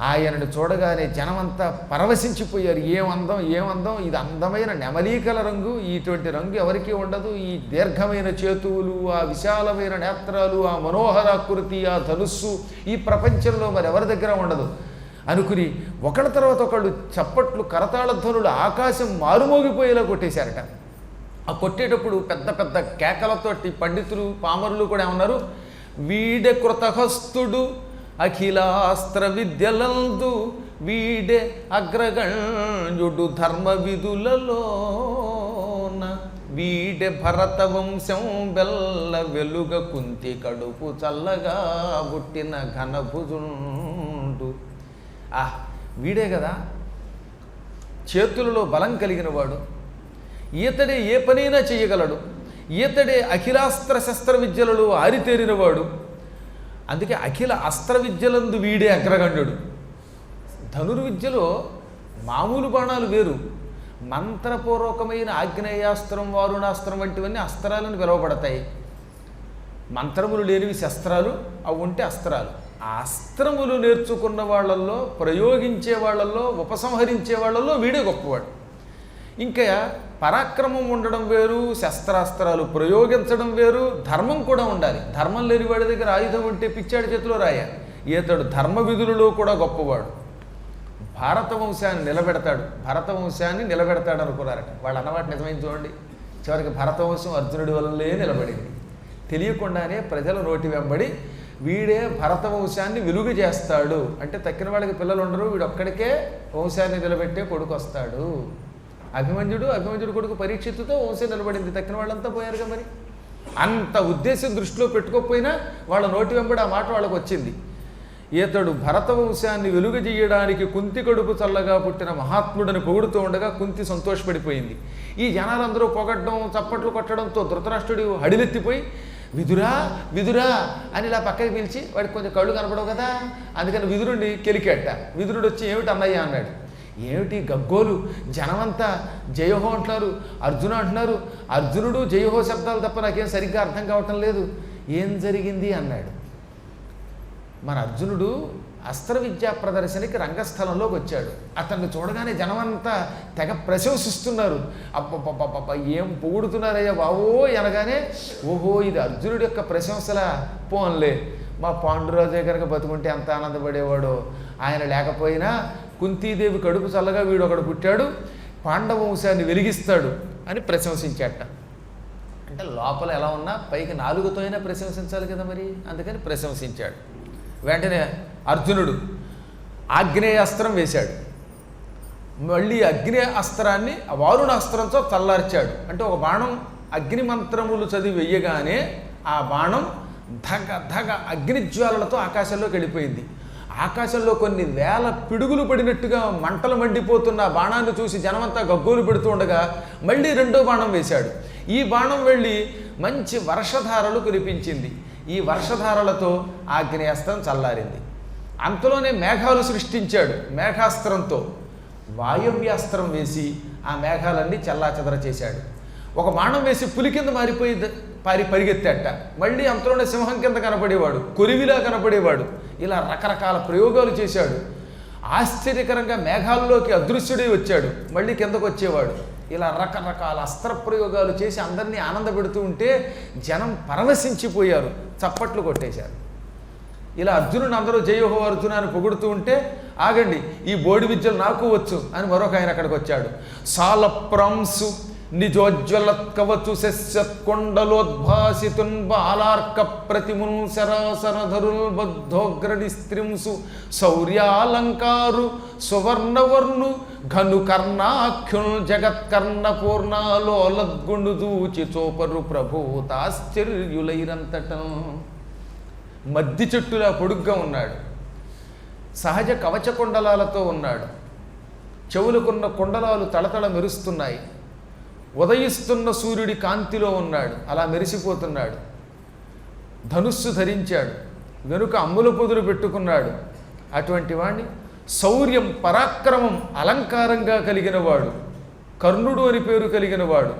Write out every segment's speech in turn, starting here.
ఆయనను చూడగానే జనమంతా పరవశించిపోయారు. ఏమందం అందం అందం? ఇది అందమైన నెమలీకల రంగు ఇటువంటి రంగు ఎవరికీ ఉండదు. ఈ దీర్ఘమైన చేతువులు ఆ విశాలమైన నేత్రాలు ఆ మనోహరాకృతి ఆ ధనుస్సు ఈ ప్రపంచంలో మరి ఎవరి దగ్గర ఉండదు. అనుకుని ఒకళ్ళ తర్వాత ఒకళ్ళు చప్పట్లు కరతాళధ్వనులు ఆకాశం మారుమోగిపోయేలా కొట్టేశారట. ఆ కొట్టేటప్పుడు పెద్ద పెద్ద కేకలతోటి పండితులు పామరులు కూడా ఏమన్నారు? వీడ కృతహస్తుడు అఖిలాస్త్ర విద్యలందు వీడే అగ్రగణ్యుడు ధర్మ విధులలోన వీడే భరత వంశం బెల్ల వెలుగ కుంతి కడుపు చల్లగా పుట్టిన ఘనభుజుండు. ఆ వీడే కదా చేతులలో బలం కలిగిన వాడు ఈతడే ఏ పనైనా చేయగలడు. ఈతడే అఖిలాస్త్ర శస్త్ర విద్యలలో ఆరితేరినవాడు. అందుకే అఖిల అస్త్ర విద్యలందు వీడే అగ్రగణ్యుడు. ధనుర్విద్యలో మామూలు బాణాలు వేరు. మంత్రపూర్వకమైన ఆగ్నేయాస్త్రం వారుణాస్త్రం వంటివన్నీ అస్త్రాలను పిలువబడతాయి మంత్రములు లేనివి శస్త్రాలు అవి ఉంటే అస్త్రాలు. ఆ అస్త్రములు నేర్చుకున్న వాళ్ళల్లో ప్రయోగించే వాళ్ళల్లో ఉపసంహరించే వాళ్ళల్లో వీడే గొప్పవాడు. ఇంకా పరాక్రమం ఉండడం వేరు శస్త్రాస్త్రాలు ప్రయోగించడం వేరు ధర్మం కూడా ఉండాలి. ధర్మం లేని వాడి దగ్గర ఆయుధం ఉంటే పిచ్చాడి చేతిలో రాయ ఈతడు ధర్మ విధులలో కూడా గొప్పవాడు. భారత వంశాన్ని నిలబెడతాడు. భరత వంశాన్ని నిలబెడతాడు అనుకున్నారట. వాళ్ళ అన్నమాట నిజమైంది చూడండి. చివరికి భరత వంశం అర్జునుడి వల్లనే నిలబడింది. తెలియకుండానే ప్రజల నోటి వెంబడి వీడే భరత వంశాన్ని వెలుగు చేస్తాడు. అంటే తక్కిన వాళ్ళకి పిల్లలు ఉండరు. వీడు ఒక్కడికే వంశాన్ని నిలబెట్టే కొడుకు వస్తాడు. అభిమన్యుడు అభిమన్యుడు కొడుకు పరీక్షిత్తుతో వంశం నిలబడింది. తక్కిన వాళ్ళంతా పోయారుగా మరి? అంత ఉద్దేశం దృష్టిలో పెట్టుకోకపోయినా వాళ్ళ నోటి వెంబడి ఆ మాట వాళ్ళకు వచ్చింది. ఇతడు భరత వంశాన్ని వెలుగజేయడానికి కుంతి కడుపు చల్లగా పుట్టిన మహాత్ముడిని పొగుడుతూ ఉండగా కుంతి సంతోషపడిపోయింది. ఈ జనాలందరూ పొగడ్డం చప్పట్లు కొట్టడంతో ధృతరాష్ట్రుడు హడిలెత్తిపోయి విదురా విదురా అని ఇలా పక్కకి పిలిచి వాడికి కొంచెం కళ్ళు కనపడవు కదా? అందుకని విదురుడిని కెలికెట్ట. విదురుడు వచ్చి ఏమిటి అన్నయ్య అన్నాడు. ఏమిటి గగ్గోలు? జనమంతా జయహో అంటున్నారు అర్జున అంటున్నారు. అర్జునుడు జయహో శబ్దాలు తప్ప నాకేం సరిగ్గా అర్థం కావటం లేదు. ఏం జరిగింది? అన్నాడు. మన అర్జునుడు అస్త్ర విద్యా ప్రదర్శనకి రంగస్థలంలోకి వచ్చాడు. అతన్ని చూడగానే జనమంతా తెగ ప్రశంసిస్తున్నారు. అబ్బబ్బబ్బబ్బ ఏం పొగుడుతున్నారయ్యా బావో అనగానే ఓహో ఇది అర్జునుడి యొక్క ప్రశంసల? పోన్లే. మా పాండురాజే కనుక బతుకుంటే ఎంత ఆనందపడేవాడో. ఆయన లేకపోయినా కుంతీదేవి కడుపు చల్లగా వీడు ఒకడు పుట్టాడు పాండవ వంశాన్ని వెలిగిస్తాడు అని ప్రశంసించాట. అంటే లోపల ఎలా ఉన్నా పైకి నాలుగుతో అయినా ప్రశంసించాలి కదా మరి? అందుకని ప్రశంసించాడు. వెంటనే అర్జునుడు ఆగ్నేయ అస్త్రం వేశాడు. మళ్ళీ అగ్ని అస్త్రాన్ని వారుణ అస్త్రంతో చల్లార్చాడు అంటే ఒక బాణం అగ్ని మంత్రములు చదివి వెయ్యగానే ఆ బాణం ధగ ధగ అగ్నిజ్వాలలతో ఆకాశంలోకి వెళ్ళిపోయింది. ఆకాశంలో కొన్ని వేల పిడుగులు పడినట్టుగా మంటలు మండిపోతున్న బాణాన్ని చూసి జనమంతా గగ్గోలు పెడుతూ ఉండగా మళ్ళీ రెండో బాణం వేశాడు. ఈ బాణం వెళ్ళి మంచి వర్షధారలు కురిపించింది. ఈ వర్షధారలతో ఆగ్నేయాస్త్రం చల్లారింది. అంతలోనే మేఘాలు సృష్టించాడు మేఘాస్త్రంతో. వాయవ్యాస్త్రం వేసి ఆ మేఘాలన్నీ చల్లాచెదర చేశాడు. ఒక బాణం వేసి పులి కింద మారిపోయి పారి పరిగెత్తాట. మళ్ళీ అంతలోనే సింహం కింద కనపడేవాడు కొరివిలా కనపడేవాడు. ఇలా రకరకాల ప్రయోగాలు చేశాడు. ఆశ్చర్యకరంగా మేఘాల్లోకి అదృశ్యుడై వచ్చాడు. మళ్ళీ కిందకు వచ్చేవాడు ఇలా రకరకాల అస్త్ర ప్రయోగాలు చేసి అందరినీ ఆనందపెడుతూ ఉంటే జనం పరవశించిపోయారు. చప్పట్లు కొట్టేశారు. ఇలా అర్జునుని అందరూ జయోహో అర్జున అని పొగుడుతూ ఉంటే ఆగండి ఈ బోడి విద్యలు నాకు వచ్చు అని మరొక ఆయన అక్కడికి వచ్చాడు సాలప్రాంసు నిజోజ్వల కవచు శస్యత్కొండలోద్భాసితున్ బాలార్క ప్రతిమున్ శరాసరధరుల్ బద్ధోగ్రడి స్త్రింసు శౌర్యాలంకారు సువర్ణవర్ణు ఘను కర్ణాఖ్యుల్ జగత్కర్ణ పూర్ణాలోలద్గుండు దూచి చోపరు ప్రభూతాశ్చర్యులైరంతటం మద్ది చెట్టులా పొడుగ్గా ఉన్నాడు. సహజ కవచ కుండలాలతో ఉన్నాడు. చెవులకున్న కుండలాలు తళతళ మెరుస్తున్నాయి ఉదయిస్తున్న సూర్యుడి కాంతిలో ఉన్నాడు అలా మెరిసిపోతున్నాడు. ధనుస్సు ధరించాడు వెనుక అమ్ముల పొదులు పెట్టుకున్నాడు. అటువంటి వాణ్ణి శౌర్యం పరాక్రమం అలంకారంగా కలిగిన వాడు కర్ణుడు అని పేరు కలిగిన వాడు.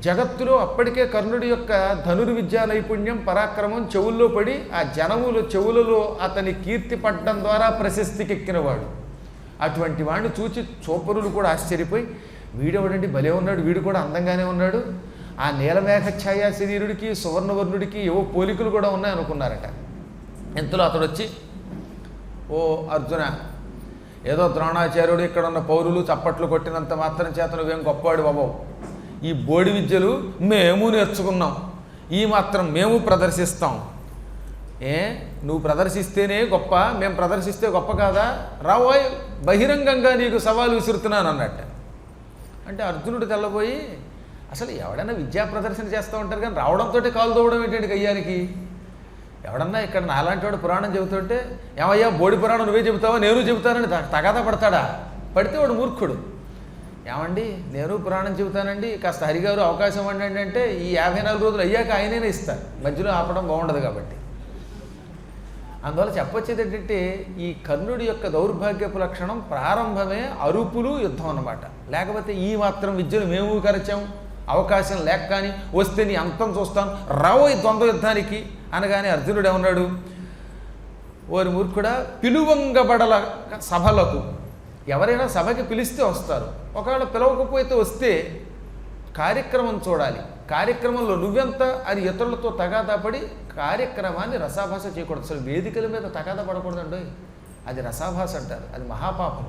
జగత్తులో అప్పటికే కర్ణుడి యొక్క ధనుర్విద్యా నైపుణ్యం పరాక్రమం చెవుల్లో పడి ఆ జనములు చెవులలో అతని కీర్తి పడ్డం ద్వారా ప్రశస్తికెక్కినవాడు అటువంటి వాడిని చూచి చూపరులు కూడా ఆశ్చర్యపోయి వీడెవడండి? భలే ఉన్నాడు. వీడు కూడా అందంగానే ఉన్నాడు. ఆ నీలమేఘ ఛాయా శరీరుడికి సువర్ణవర్ణుడికి ఏవో పోలికలు కూడా ఉన్నాయనుకున్నారట ఇంతలో అతడు వచ్చి ఓ అర్జున ఏదో ద్రోణాచార్యుడు ఇక్కడ ఉన్న పౌరులు చప్పట్లు కొట్టినంత మాత్రం చేత నువ్వేం గొప్పవాడు బాబు. ఈ బోడి విద్యలు మేము నేర్చుకున్నాం. ఈ మాత్రం మేము ప్రదర్శిస్తాం. ఏ? నువ్వు ప్రదర్శిస్తేనే గొప్ప మేము ప్రదర్శిస్తే గొప్ప కాదా? రావోయ్ బహిరంగంగా నీకు సవాలు విసురుతున్నాను అన్నట్టు. అంటే అర్జునుడు తెల్లబోయి అసలు ఎవడైనా విద్యా ప్రదర్శన చేస్తూ ఉంటారు కానీ రావడంతో కాలు తోవడం ఏంటండి కయ్యానికి ఎవడన్నా ఇక్కడ నాలాంటి వాడు పురాణం చెబుతుంటే ఏమయ్యా బోడి పురాణం నువ్వే చెబుతావా? నేను చెబుతానని తగాదా పడతాడా? పడితే వాడు మూర్ఖుడు. ఏమండి నేను పురాణం చెబుతానండి కాస్త హరిగారు అవకాశం అండి అంటే ఈ యాభై నాలుగు రోజులు అయ్యాక ఆయననే ఇస్తారు. మధ్యలో ఆపడం బాగుండదు కాబట్టి. అందువల్ల చెప్పొచ్చేది ఏంటంటే ఈ కర్ణుడి యొక్క దౌర్భాగ్యపు లక్షణం ప్రారంభమే అరుపులు యుద్ధం అన్నమాట. లేకపోతే ఈ మాత్రం విద్యను మేము కరచాం అవకాశం లేక కానీ వస్తే నీ అంతం చూస్తాను రావో ఈ ద్వంద్వ యుద్ధానికి అనగానే అర్జునుడు ఏమన్నాడు? వారి మూర్ఖుడా పిలువంగబడల సభలకు ఎవరైనా సభకి పిలిస్తే వస్తారు. ఒకవేళ పిలవకపోతే వస్తే కార్యక్రమం చూడాలి. కార్యక్రమంలో నువ్వెంత అని ఇతరులతో తగాదా పడి కార్యక్రమాన్ని రసాభాస చేయకూడదు. అసలు వేదికల మీద తగాదా పడకూడదండి. అది రసాభాస అంటారు. అది మహాపాపం.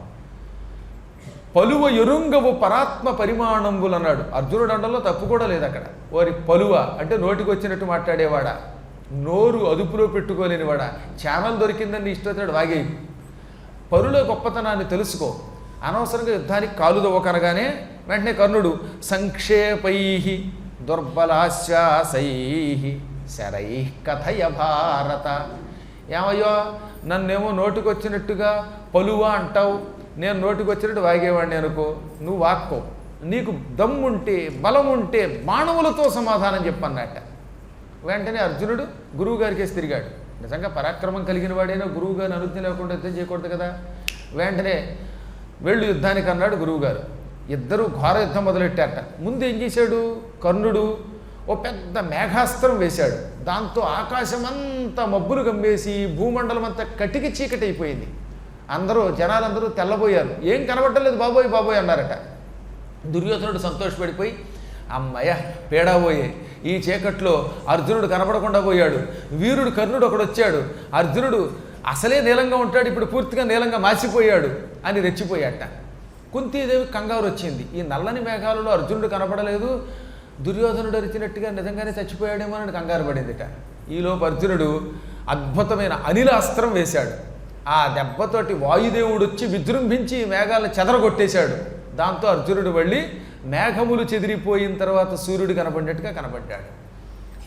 పలువ ఎరుంగవు పరాత్మ పరిమాణంబులు అన్నాడు. అర్జునుడు అండంలో తప్పు కూడా లేదు అక్కడ. వారి పలువ అంటే నోటికి వచ్చినట్టు మాట్లాడేవాడా? నోరు అదుపులో పెట్టుకోలేనివాడా? ఛానల్ దొరికిందని నీ ఇష్టం వాగే పరుల గొప్పతనాన్ని తెలుసుకో. అనవసరంగా యుద్ధానికి కాలు దవ్వకనగానే వెంటనే కర్ణుడు సంక్షేపై దుర్బలాశ్వాసై శరై కథయ భారత. ఏమయ్యో నన్నేమో నోటికొచ్చినట్టుగా పలువా అంటావు? నేను నోటికొచ్చినట్టు వాగేవాడిని అనుకో. నువ్వు వాక్కో. నీకు దమ్ముంటే బలం ఉంటే బాణములతో సమాధానం చెప్పన్నట్ట. వెంటనే అర్జునుడు గురువుగారికే తిరిగాడు. నిజంగా పరాక్రమం కలిగిన వాడైనా గురువుగారిని అనుజ్ఞ లేకుండా యుద్ధం చేయకూడదు కదా. వెంటనే వెళ్ళు యుద్ధానికి అన్నాడు గురువుగారు ఇద్దరు ఘోర యుద్ధం మొదలెట్టారట. ముందు ఏం చేశాడు? కర్ణుడు ఓ పెద్ద మేఘాస్త్రం వేశాడు. దాంతో ఆకాశమంతా మబ్బులు కమ్మేసి భూమండలం అంతా కటికి చీకటి అయిపోయింది అందరూ జనాలందరూ తెల్లబోయారు. ఏం కనబడలేదు బాబోయ్ బాబోయ్ అన్నారట. దుర్యోధనుడు సంతోషపడిపోయి అమ్మయ్య పేడాబోయే ఈ చీకట్లో అర్జునుడు కనబడకుండా పోయాడు. వీరుడు కర్ణుడు ఒకడు వచ్చాడు అర్జునుడు అసలే నీలంగా ఉంటాడు ఇప్పుడు పూర్తిగా నీలంగా మాసిపోయాడు అని రెచ్చిపోయాట కుంతీదేవి కంగారు వచ్చింది. ఈ నల్లని మేఘాలలో అర్జునుడు కనపడలేదు దుర్యోధనుడు అరిచినట్టుగా నిజంగానే చచ్చిపోయాడేమో అని కంగారు పడిందిట. ఈలోపు అర్జునుడు అద్భుతమైన అనిల అస్త్రం వేశాడు. ఆ దెబ్బతోటి వాయుదేవుడు వచ్చి విజృంభించి మేఘాలను చెదరగొట్టేశాడు. దాంతో అర్జునుడు వెళ్ళి మేఘములు చెదిరిపోయిన తర్వాత సూర్యుడు కనపడినట్టుగా కనపడ్డాడు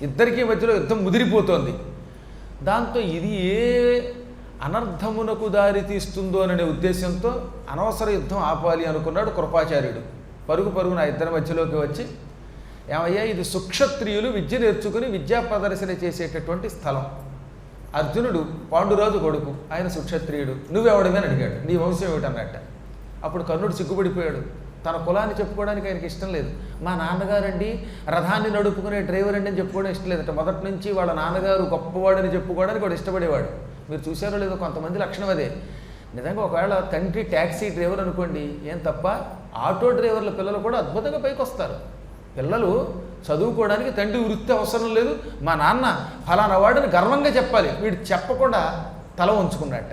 ఇద్దరికీ మధ్యలో యుద్ధం ముదిరిపోతోంది. దాంతో ఇది ఏ అనర్థమునకు దారి తీస్తుందో అనే ఉద్దేశంతో అనవసర యుద్ధం ఆపాలి అనుకున్నాడు కృపాచార్యుడు. పరుగు పరుగున ఆ ఇద్దరి మధ్యలోకి వచ్చి ఏమయ్యా ఇది సుక్షత్రియులు విద్య నేర్చుకుని విద్యా ప్రదర్శన చేసేటటువంటి స్థలం. అర్జునుడు పాండురాజు కొడుకు ఆయన సుక్షత్రియుడు. నువ్వెవడమని అడిగాడు. నీ వంశం ఏమిటన్నట్ట? అప్పుడు కర్ణుడు సిగ్గుపడిపోయాడు. తన కులాన్ని చెప్పుకోవడానికి ఆయనకి ఇష్టం లేదు. మా నాన్నగారండి రథాన్ని నడుపుకునే డ్రైవర్ అండి అని చెప్పుకోవడం ఇష్టం లేదట. మొదటి నుంచి వాళ్ళ నాన్నగారు గొప్పవాడని చెప్పుకోవడానికి వాడు ఇష్టపడేవాడు. మీరు చూసారో లేదో కొంతమంది లక్షణం అదే. నిజంగా ఒకవేళ తండ్రి ట్యాక్సీ డ్రైవర్ అనుకోండి ఏం తప్ప? ఆటో డ్రైవర్ల పిల్లలు కూడా అద్భుతంగా పైకి వస్తారు పిల్లలు చదువుకోవడానికి తండ్రి వృత్తి అవసరం లేదు. మా నాన్న ఫలానా వాడిని గర్వంగా చెప్పాలి. వీడు చెప్పకుండా తల ఉంచుకున్నట్ట